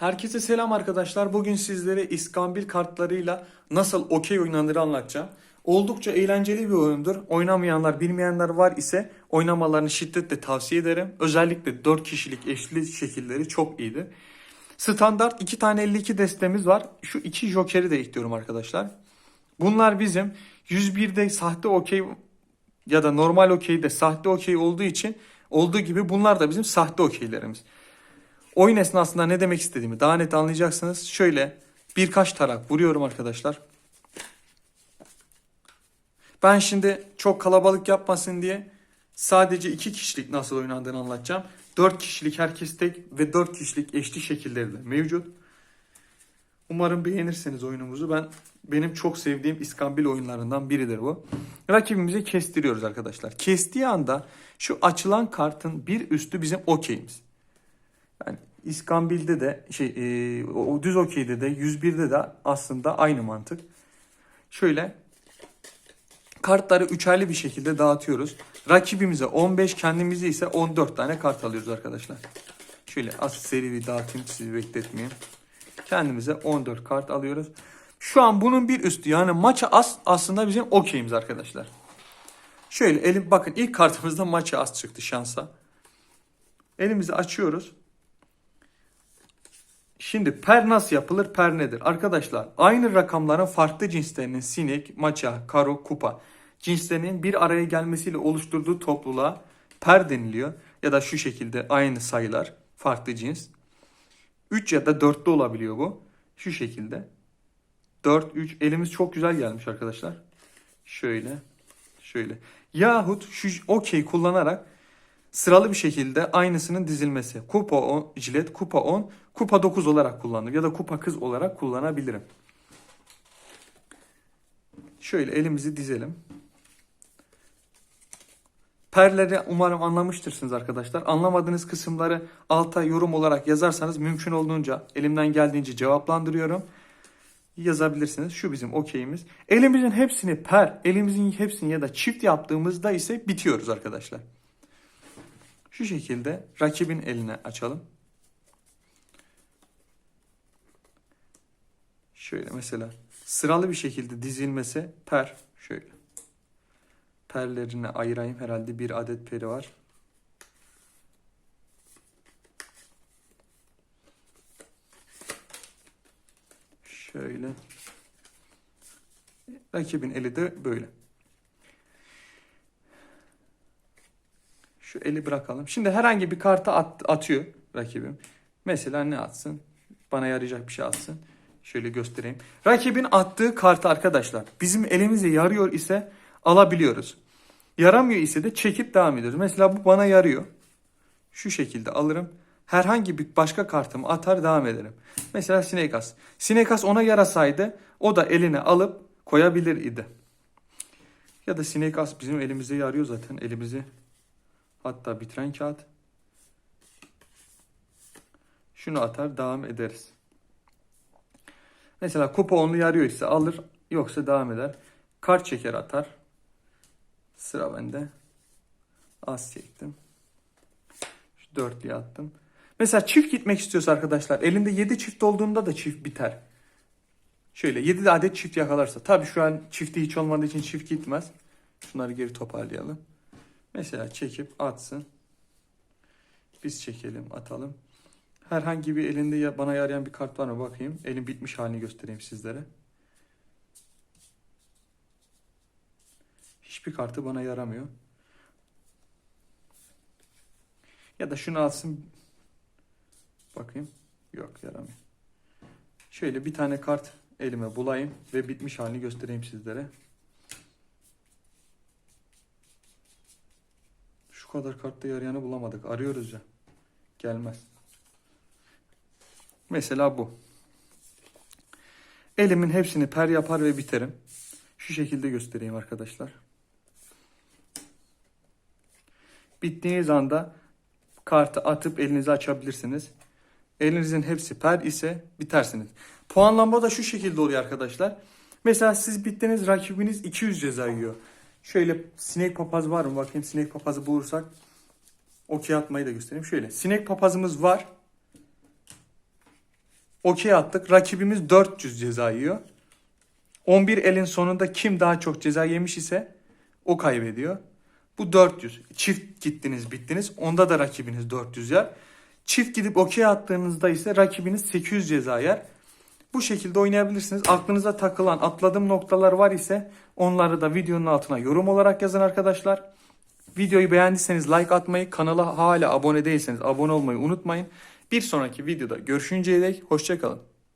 Herkese selam arkadaşlar. Bugün sizlere iskambil kartlarıyla nasıl okey oynanır anlatacağım. Oldukça eğlenceli bir oyundur. Oynamayanlar, bilmeyenler var ise oynamalarını şiddetle tavsiye ederim. Özellikle 4 kişilik eşli şekilleri çok iyidir. Standart 2 tane 52 destemiz var. Şu iki jokeri de ekliyorum arkadaşlar. Bunlar bizim 101'de sahte okey ya da normal okeyde sahte okey olduğu için olduğu gibi bunlar da bizim sahte okeylerimiz. Oyun esnasında ne demek istediğimi daha net anlayacaksınız. Şöyle birkaç tarak vuruyorum arkadaşlar. Ben şimdi çok kalabalık yapmasın diye sadece iki kişilik nasıl oynandığını anlatacağım. 4 kişilik herkes tek ve 4 kişilik eşli şekilleri de mevcut. Umarım beğenirsiniz oyunumuzu. Ben benim çok sevdiğim iskambil oyunlarından biridir bu. Rakibimizi kestiriyoruz arkadaşlar. Kestiği anda şu açılan kartın bir üstü bizim okeyimiz. Yani İskambil'de de şey e, o düz okeyde de 101'de de aslında aynı mantık. Şöyle kartları üçerli bir şekilde dağıtıyoruz. Rakibimize 15 kendimize ise 14 tane kart alıyoruz arkadaşlar. Şöyle az seri bir dağıtayım sizi bekletmeyeyim. Kendimize 14 kart alıyoruz. Şu an bunun bir üstü yani maça as aslında bizim okeyimiz arkadaşlar. Şöyle elim bakın ilk kartımızda maça az çıktı şansa. Elimizi açıyoruz. Şimdi per nasıl yapılır? Per nedir? Arkadaşlar aynı rakamların farklı cinslerinin sinek, maça, karo, kupa cinslerinin bir araya gelmesiyle oluşturduğu topluluğa per deniliyor. Ya da şu şekilde aynı sayılar farklı cins. 3 ya da 4'te olabiliyor bu. Şu şekilde. 4, 3 elimiz çok güzel gelmiş arkadaşlar. Şöyle. Şöyle. Yahut şu okey kullanarak sıralı bir şekilde aynısının dizilmesi. Kupa 10, jilet kupa 10, kupa 9 olarak kullanılır ya da kupa kız olarak kullanabilirim. Şöyle elimizi dizelim. Perleri umarım anlamıştırsınız arkadaşlar. Anlamadığınız kısımları alta yorum olarak yazarsanız mümkün olduğunca elimden geldiğince cevaplandırıyorum. Yazabilirsiniz. Şu bizim okeyimiz. Elimizin hepsini per, elimizin hepsini ya da çift yaptığımızda ise bitiyoruz arkadaşlar. Şu şekilde rakibin eline açalım. Şöyle mesela sıralı bir şekilde dizilmesi per şöyle. Perlerini ayırayım. Herhalde bir adet peri var. Şöyle. Rakibin eli de böyle. Şu eli bırakalım. Şimdi herhangi bir karta at, atıyor rakibim. Mesela ne atsın? Bana yarayacak bir şey atsın. Şöyle göstereyim. Rakibin attığı kartı arkadaşlar bizim elimize yarıyor ise alabiliyoruz. Yaramıyor ise de çekip devam ediyoruz. Mesela bu bana yarıyor. Şu şekilde alırım. Herhangi bir başka kartımı atar devam ederim. Mesela Sinekas. Sinekas ona yarasaydı o da eline alıp koyabilir idi. Ya da Sinekas bizim elimize yarıyor zaten. Elimizi hatta bitiren kağıt. Şunu atar devam ederiz. Mesela kupa onu yarıyor ise alır yoksa devam eder. Kart çeker atar. Sıra bende. Az çektim. Şu dörtlüye attım. Mesela çift gitmek istiyorsa arkadaşlar elinde 7 çift olduğunda da çift biter. Şöyle 7 adet çift yakalarsa. Tabi şu an çifti hiç olmadığı için çift gitmez. Şunları geri toparlayalım. Mesela çekip atsın. Biz çekelim atalım. Herhangi bir elinde ya- bana yarayan bir kart var mı bakayım. Elim bitmiş halini göstereyim sizlere. Hiçbir kartı bana yaramıyor. Ya da şunu alsın. Bakayım. Yok yaramıyor. Şöyle bir tane kart elime bulayım ve bitmiş halini göstereyim sizlere. Şu kadar kartta yarayanı bulamadık. Arıyoruz ya. Gelmez. Mesela bu. Elimin hepsini per yapar ve biterim. Şu şekilde göstereyim arkadaşlar. Bittiğiniz anda kartı atıp elinizi açabilirsiniz. Elinizin hepsi per ise bitersiniz. Puanlama da şu şekilde oluyor arkadaşlar. Mesela siz bittiniz rakibiniz 200 ceza yiyor. Şöyle sinek papaz var mı? Bakayım sinek papazı bulursak. Okey atmayı da göstereyim. Şöyle sinek papazımız var. Okey attık. Rakibimiz 400 ceza yiyor. 11 elin sonunda kim daha çok ceza yemiş ise o kaybediyor. Bu 400. Çift gittiniz bittiniz. Onda da rakibiniz 400 yer. Çift gidip okey attığınızda ise rakibiniz 800 ceza yer. Bu şekilde oynayabilirsiniz. Aklınıza takılan atladığım noktalar var ise onları da videonun altına yorum olarak yazın arkadaşlar. Videoyu beğendiyseniz like atmayı, kanala hala abone değilseniz abone olmayı unutmayın. Bir sonraki videoda görüşünceye dek hoşçakalın.